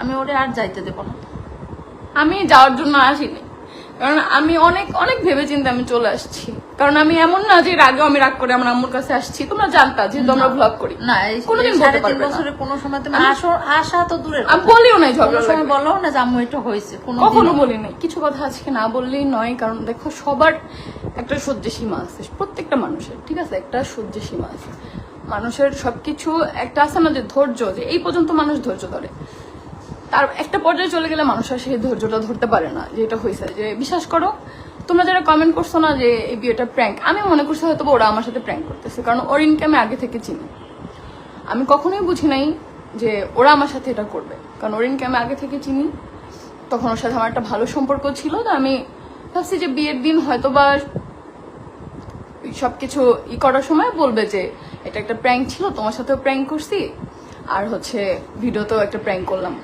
আমি ওরে আর যাইতে দেবো না। আমি যাওয়ার জন্য আসিনি। কারণ আমি অনেক অনেক ভেবে চিন্তে আমি চলে আসছি। কারণ আমি এমন না যে আগেও আমি রাগ করে আমার আম্মুর কাছে আসছি। তোমরা জানতা যেহেতু আমরা ব্লগ করি। না কোনোদিন বলতে সাড়ে পারবে না। বছরে কোনো সময় তুমি আসো আসা তো আমি বলিও নাই ঝগড়া সময় বলো না যে আম্মু এটা হয়েছে কোনো কখনো বলি নাই। কিছু কথা আজকে না বললেই নয় কারণ দেখো সবার একটা সহ্য সীমা আছে। প্রত্যেকটা মানুষের ঠিক আছে? একটা সহ্য সীমা আছে। মানুষের সবকিছু একটা আছে না যে ধৈর্য যে এই পর্যন্ত মানুষ ধৈর্য ধরে। তার একটা পর্যায়ে চলে গেলে মানুষ আর সেই ধৈর্যটা ধরতে পারে না, যে এটা হয়েছে যে বিশ্বাস করো, তোমরা যারা কমেন্ট করছ না যে এই বিয়েটা প্র্যাঙ্ক আমি মনে করছি হয়তো ওরা আমার সাথে প্র্যাঙ্ক করতেছে, কারণ ওরিনকে আমি আগে থেকে চিনি। আমি কখনোই বুঝি নাই যে ওরা আমার সাথে এটা করবে। কারণ ওরিনকে আমি আগে থেকে চিনি, তখন ওর সাথে আমার একটা ভালো সম্পর্ক ছিল, তো আমি ভাবছি যে বিয়ের দিন হয়তো বা সবকিছু ই করার সময় বলবে যে এটা একটা প্র্যাঙ্ক ছিল, তোমার সাথেও প্র্যাঙ্ক করছি, আর হচ্ছে ভিডিওতেও একটা প্র্যাঙ্ক করলাম।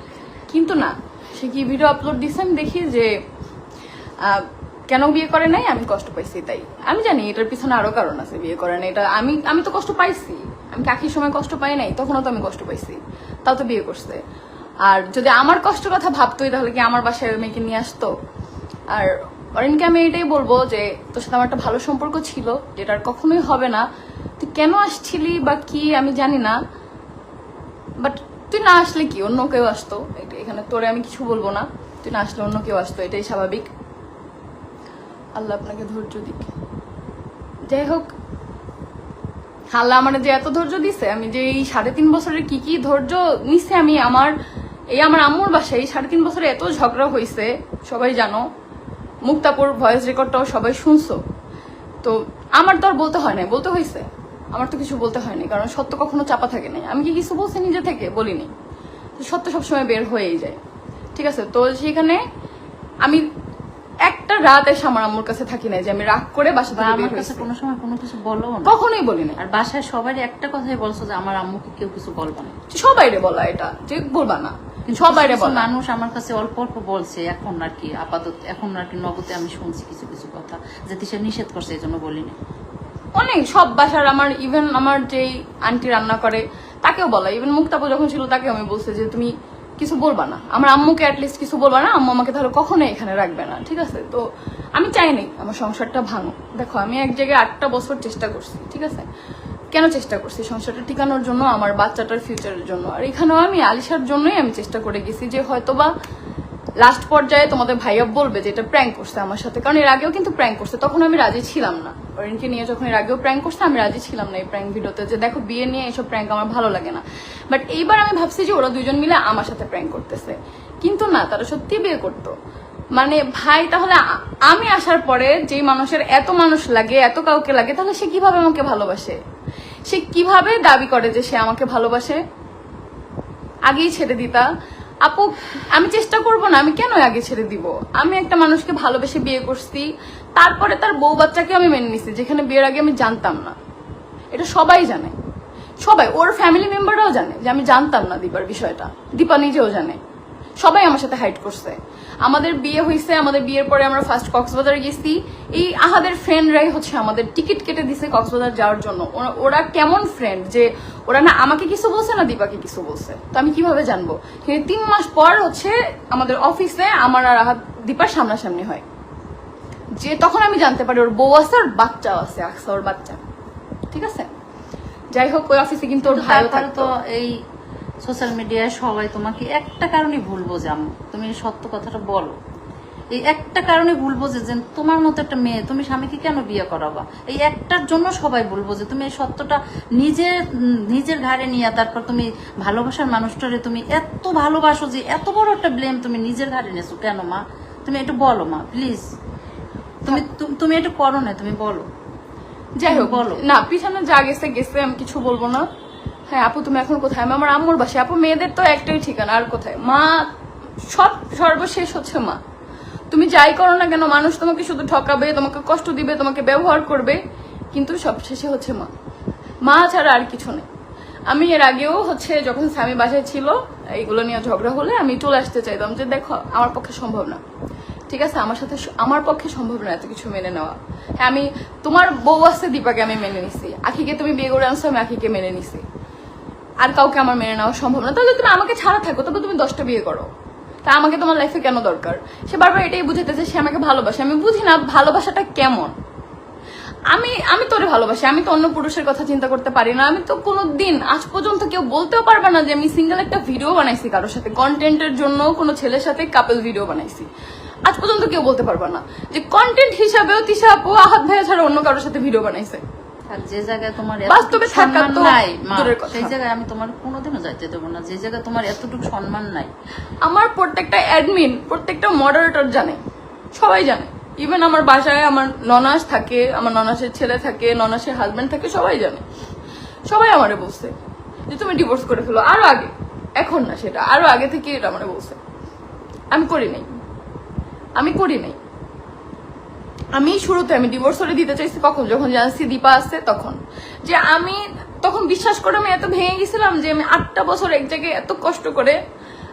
কিন্তু না, সে কি ভিডিও আপলোড দিছে? আমি দেখি যে কেন বিয়ে করে নাই? আমি কষ্ট পাইছি তাই। আমি জানি এটার পিছনে আরও কারণ আছে, বিয়ে করে না এটা আমি আমি তো কষ্ট পাইছি। আমি কাকির সময় কষ্ট পাই নাই? তখনও তো আমি কষ্ট পাইছি। তাও তো বিয়ে করছে। আর যদি আমার কষ্ট কথা ভাবতোই, তাহলে কি আমার বাসায় মেয়েকে নিয়ে আসতো? আর অরিনকে আমি এটাই বলব যে, তোর সাথে আমার একটা ভালো সম্পর্ক ছিল, যেটা আর কখনোই হবে না। তুই কেন আসছিলি বা কি, আমি জানি না। তুই না আসলে কি, অন্য কেউ আসতো? এখানে তোরে আমি কিছু বলব না। তুই না আসলে অন্য কেউ আসতো, এটাই স্বাভাবিক। আল্লাহ আপনাকে ধৈর্য দিক। যাই হোক, আল্লাহ আমার যে এত ধৈর্য দিছে, আমি যে এই সাড়ে তিন বছরের কি কি ধৈর্য নিছে আমি আমার, এই আমার আম্মুর বাসায় এই সাড়ে তিন বছরে এত ঝগড়া হয়েছে সবাই জানো। মুক্তাপুর ভয়েস রেকর্ডটাও সবাই শুনছো। তো আমার তো আর বলতে হয় না বলতে হয়েছে আমার তো কিছু বলতে হয়নি কারণ সত্য কখনো চাপা থাকে নাই। আমি কি কিছু বলছি নিজে থেকে? বলিনি। তো সত্য সবসময় বের হয়েই যায়। ঠিক আছে? তো সেখানে আমি একটা রাত এসে আমার আম্মুর কাছে থাকি নাই যে আমি রাগ করে বাসা থেকে আমার কাছে কোনো সময় কোনো কিছু বলো না। কখনোই বলি নাই আর বাসায় সবারই একটা কথাই বলছো যে আমার আম্মুকে কেউ কিছু বলবে না। সবাইরে বলা এটা যে বলবা না। কিছু কিছু বলা। মানুষ আমার কাছে অল্প অল্প বলছে এখন আর কি আপাতত এখন আর কি নগদে আমি শুনছি কিছু কিছু কথা যে সে নিষেধ করছে এই জন্য বলিনি। অনেক, সব বাসার আমার ইভেন আমার যেই আন্টি রান্না করে, তাকেও বলা। ইভেন মুক্তাপু যখন ছিল তাকে আমি বলছি যে, তুমি কিছু বলবা না। আমার আম্মুকে অ্যাটলিস্ট কিছু বলবা না, আম্মু আমাকে তাহলে কখনোই এখানে রাখবে না, ঠিক আছে? তো আমি চাইনি আমার সংসারটা ভাঙো দেখো, আমি এক জায়গায় আটটা বছর চেষ্টা করছি, ঠিক আছে? কেন চেষ্টা করছি? সংসারটা টিকানোর জন্য, আমার বাচ্চাটার ফিউচারের জন্য। আর এখানেও আমি আলিশার জন্যই আমি চেষ্টা করে গেছি যে, হয়তোবা লাস্ট পর্যায়ে তোমাদের ভাইয়া বলবে যে এটা প্র্যাঙ্ক করছে আমার সাথে। কারণ এর আগেও কিন্তু প্র্যাঙ্ক করছে, তখন আমি রাজি ছিলাম না। অরিনকে নিয়ে যখন এর আগেও প্র্যাঙ্ক করছে, আমি রাজি ছিলাম না এই প্র্যাঙ্ক ভিডিওতে যে দেখো বিয়ে নিয়ে এসব প্র্যাঙ্ক আমার ভালো লাগে না। বাট এইবার আমি ভাবছি যে ওরা দুজন মিলে আমার সাথে প্র্যাঙ্ক করতেছে। কিন্তু না, তারা সত্যি বিয়ে করতো। মানে ভাই, তাহলে আমি আসার পরে যে মানুষের এত মানুষ লাগে, এত কাউকে লাগে, তাহলে সে কীভাবে আমাকে ভালোবাসে? সে কীভাবে দাবি করে যে সে আমাকে ভালোবাসে? আগেই ছেড়ে দিতা। আপু, আমি চেষ্টা করব না, আমি কেন আগে ছেড়ে দিব? আমি একটা মানুষকে ভালোবেসে বিয়ে করছি, তারপরে তার বউ বাচ্চাকে আমি মেনে নিছি, যেখানে বিয়ের আগে আমি জানতাম না। এটা সবাই জানে। সবাই, ওর ফ্যামিলি মেম্বাররাও জানে যে আমি জানতাম না দীপার বিষয়টা। দীপা নিজেও জানে। সবাই আমার সাথে হাইট করছে। আমাদের বিয়ে হয়েছে আমাদের বিয়ের পরে আমরা ফার্স্ট কক্সবাজার গেছি। এই আহাদের ফ্রেন্ডরাই হচ্ছে আমাদের টিকিট কেটে দিছে কক্সবাজার যাওয়ার জন্য। ওরা- ওরা কেমন ফ্রেন্ড যে ওরা না আমাকে কিছু বলছে না দীপাকে কিছু বলছে। তো আমি কীভাবে জানব? কিন্তু তিন মাস পর হচ্ছে আমাদের অফিসে আমার আর আহাদ দীপার সামনাসামনি হয়। যে তখন আমি জানতে পারি ওর বউ আছে আর বাচ্চাও আছে আকসা ওর বাচ্চা। ঠিক আছে? যাই হোক ওই অফিসে কিন্তু ওর ভাইও থাকতো। তো এই সোশ্যাল মিডিয়ায় সবাই তোমাকে একটা কারণে ভুল বোঝে আম্মু তুমি সত্য কথাটা বলো। এই একটা কারণে ভুল বোঝে যে তোমার মতো একটা মেয়ে তুমি স্বামীকে কেন বিয়ে করাবা? এই একটার জন্য সবাই ভুল বোঝে তুমি এই সত্যটা নিজের নিজের ঘাড়ে নিয়ে তারপর তুমি ভালোবাসার মানুষটারে তুমি এত ভালোবাসো যে এত বড় একটা ব্লেম তুমি নিজের ঘাড়ে নিয়েছো। কেন মা? তুমি একটু বলো মা প্লিজ তুমি তুমি- তুমি একটু করো না তুমি বলো। যাই হোক বলো। না পিছনে যা গেছে গেছে আমি কিছু বলব না। হ্যাঁ আপু, তুমি এখন কোথায়? আমি আমার আম্মুর বাসায়। আপু, মেয়েদের তো একটাই ঠিকানা, আর কোথায়? মা, সব সর্বশেষ হচ্ছে মা। তুমি যাই করো না কেন, মানুষ তোমাকে শুধু ঠকাবে, তোমাকে কষ্ট দিবে, তোমাকে ব্যবহার করবে, কিন্তু সব শেষে হচ্ছে মা। মা ছাড়া আর কিছু নেই। আমি এর আগেও হচ্ছে যখন স্বামী বাসায় ছিল, এইগুলো নিয়ে ঝগড়া হলে আমি চলে আসতে চাইতাম যে, দেখো, আমার পক্ষে সম্ভব না। ঠিক আছে, আমার সাথে আমার পক্ষে সম্ভব না এত কিছু মেনে নেওয়া। হ্যাঁ আমি তোমার বউ আছে দীপাকে আমি মেনে নিছি। আখিকে তুমি বিয়ে করে আনছো, আমি আখিকে মেনে নিছি। আর কাউকে আমার মেনে নেওয়া সম্ভব না। তাহলে তুমি আমাকে ছাড়া থাকো তবে তুমি দশটা বিয়ে করো। তা আমাকে তোমার লাইফে কেন দরকার? সে বারবার এটাই বুঝাইতেছে, সে আমাকে ভালোবাসে। আমি বুঝি না ভালোবাসাটা কেমন। আমি আমি তোরে ভালোবাসি, আমি তো অন্য পুরুষের কথা চিন্তা করতে পারি না। আমি তো কোনো দিন আজ পর্যন্ত কেউ বলতেও পারবে না যে আমি সিঙ্গেল একটা ভিডিও বানাইছি কারোর সাথে। কন্টেন্টের জন্য কোনো ছেলের সাথে কাপল ভিডিও বানাইছি। আজ পর্যন্ত কেউ বলতে পারবে না যে কন্টেন্ট হিসাবেও তিশা আপু, আহাত ভাইয়া ছাড়া অন্য কারোর সাথে ভিডিও বানাইছে। যে জায়গায় তোমার বাস্তবে থাকা তো নাই কথা। সেই জায়গায় আমি তোমার কোনোদিনও যাইতে দেবো না যে জায়গায় তোমার এতটুকু সম্মান নাই। আমার প্রত্যেকটা অ্যাডমিন প্রত্যেকটা মডারেটর জানে সবাই জানে। ইভেন আমার বাসায় আমার ননাস থাকে আমার ননাসের ছেলে থাকে ননাসের হাজবেন্ড থাকে সবাই জানে। সবাই আমারে বলছে যে তুমি ডিভোর্স করে ফেলো। আরও আগে এখন না সেটা আরও আগে থেকে এটা আমারে বলছে। আমি করি নাই। আমি করি নাই। আমি শুরুতে আমি ডিভোর্স করে দিতে চাইছি কখন? যখন জানছি দীপা আসছে তখন। যে আমি তখন বিশ্বাস করে আমি এত ভেঙে গেছিলাম যে আমি আটটা বছর এক জায়গায় এত কষ্ট করে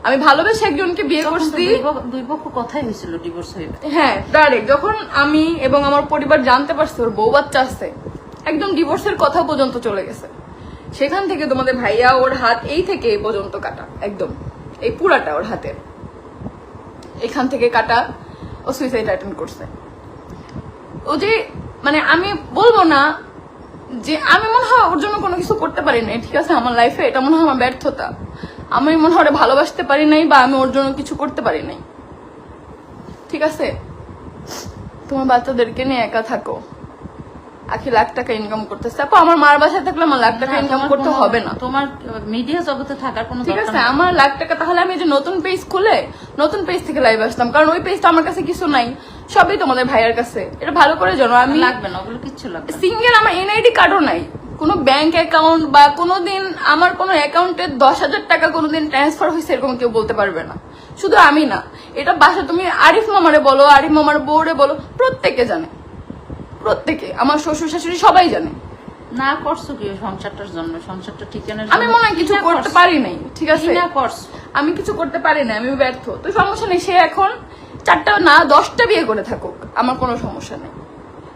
আমি ভালোবেসে একজনকে বিয়ে করছি। দুই পক্ষ- কথাই হয়েছিল ডিভোর্স হয়ে। হ্যাঁ ডাইরেক্ট যখন আমি এবং আমার পরিবার জানতে পারছি ওর বউ বাচ্চা আছে একদম ডিভোর্সের কথা পর্যন্ত চলে গেছে। সেখান থেকে তোমাদের ভাইয়া ওর হাত এই থেকে এই পর্যন্ত কাটা একদম। এই পুরাটা ওর হাতের এখান থেকে কাটা ও সুইসাইড অ্যাটেন্ড করছে। ও যে মানে আমি বলব না যে আমি মনে হয় ওর জন্য কোনো কিছু করতে পারি নাই ঠিক আছে? আমার লাইফে এটা মনে হয় আমার ব্যর্থতা। আমি মনে হয় ভালোবাসতে পারি নাই বা আমি ওর জন্য কিছু করতে পারি নাই। ঠিক আছে? তোমার বাচ্চাদেরকে নিয়ে একা থাকো। আখি লাখ টাকা ইনকাম করতেছে। আপু আমার মার বাসায় থাকলে আমার লাখ টাকা ইনকাম করতে হবে না। তোমার মিডিয়া জগতে থাকার কোনো ঠিক আছে? আমার লাখ টাকা তাহলে আমি যে নতুন পেজ খুলে নতুন পেজ থেকে লাইভ আসতাম কারণ ওই পেজটা আমার কাছে কিছু নাই। সবই তোমাদের ভাইয়ের কাছে। এটা ভালো করে জানো আমি লাগবে না ওগুলো কিচ্ছু লাগবে। সিঙ্গেল আমার এনআইডি কার্ডও নাই। কোনো ব্যাংক অ্যাকাউন্ট বা কোনোদিন আমার কোনো অ্যাকাউন্টে দশ হাজার টাকা কোনোদিন ট্রান্সফার হয়েছে এরকম কেউ বলতে পারবে না। শুধু আমি না এটা বাসা তুমি আরিফ মামারে বলো আরিফ মামার বউরে বলো প্রত্যেকে জানে। প্রত্যেকে আমার শ্বশুর শাশুড়ি সবাই জানে। না করছ কি সংসারটার জন্য? সংসারটা ঠিকানার আমি মনে হয় কিছু করতে পারি নাই ঠিক আছে? না করছ? আমি কিছু করতে পারি না আমি ব্যর্থ। তো সমস্যা নেই সে এখন চারটা না দশটা বিয়ে করে থাকুক আমার কোনো সমস্যা নেই।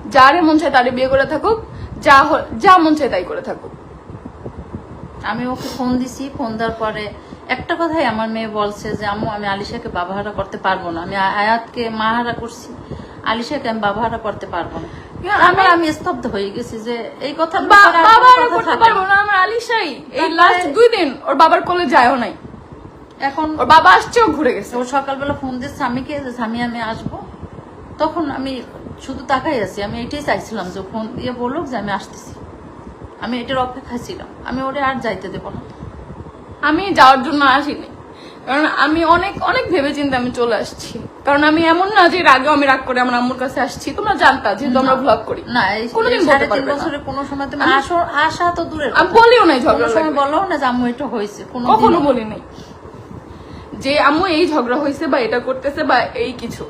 যারে মন চায় তারে বিয়ে করে থাকুক যা যা মন চায় তাই করে থাকুক। আমি ওকে ফোন দিছি ফোন দেওয়ার পরে একটা কথাই আমার মেয়ে বলছে যে আম্মু আমি আলিশাকে বাবাহারা করতে পারব না। আমি আয়াতকে মাহারা করছি। আলিশাকে আমি বাবাহারা করতে পারব না। আমি আমি স্তব্ধ হয়ে গেছি যে এই কথা বা- করতে পারব না আমার আলিশাই। এই লাস্ট দুই দিন ওর বাবার কোলে যায়ও নাই। এখন ওর বাবা আসছেও ঘুরে গেছে। ও সকালবেলা ফোন দিয়ে স্বামীকে যে স্বামী আমি আসব। তখন আমি শুধু তাকাই আছি। আমি এটাই চাইছিলাম যে ফোন দিয়ে বলল যে আমি আসতেছি। আমি এটার অপেক্ষায় ছিলাম। আমি ওরে আর যাইতে দেবো না। আমি যাওয়ার জন্য আসিনি। কারণ আমি অনেক অনেক ভেবে চিন্তে আমি চলে আসছি। কারণ আমি এমন না যে আগেও আমি রাগ করে আমার আম্মুর কাছে আসছি। তোমরা জানতা যেহেতু আমরা ব্লগ করি। না কোনোদিন বলতে পারবে না। বছরে কোনো সময় তুমি আসো আসা তো দূরে আমি বলিও নাই ঝগড়া সময় বলো না যে আম্মু এটা হয়েছে। কোনো কখনো বলি নাই যে আম্মু এই ঝগড়া হয়েছে বা এটা করতেছে বা এই কিছু।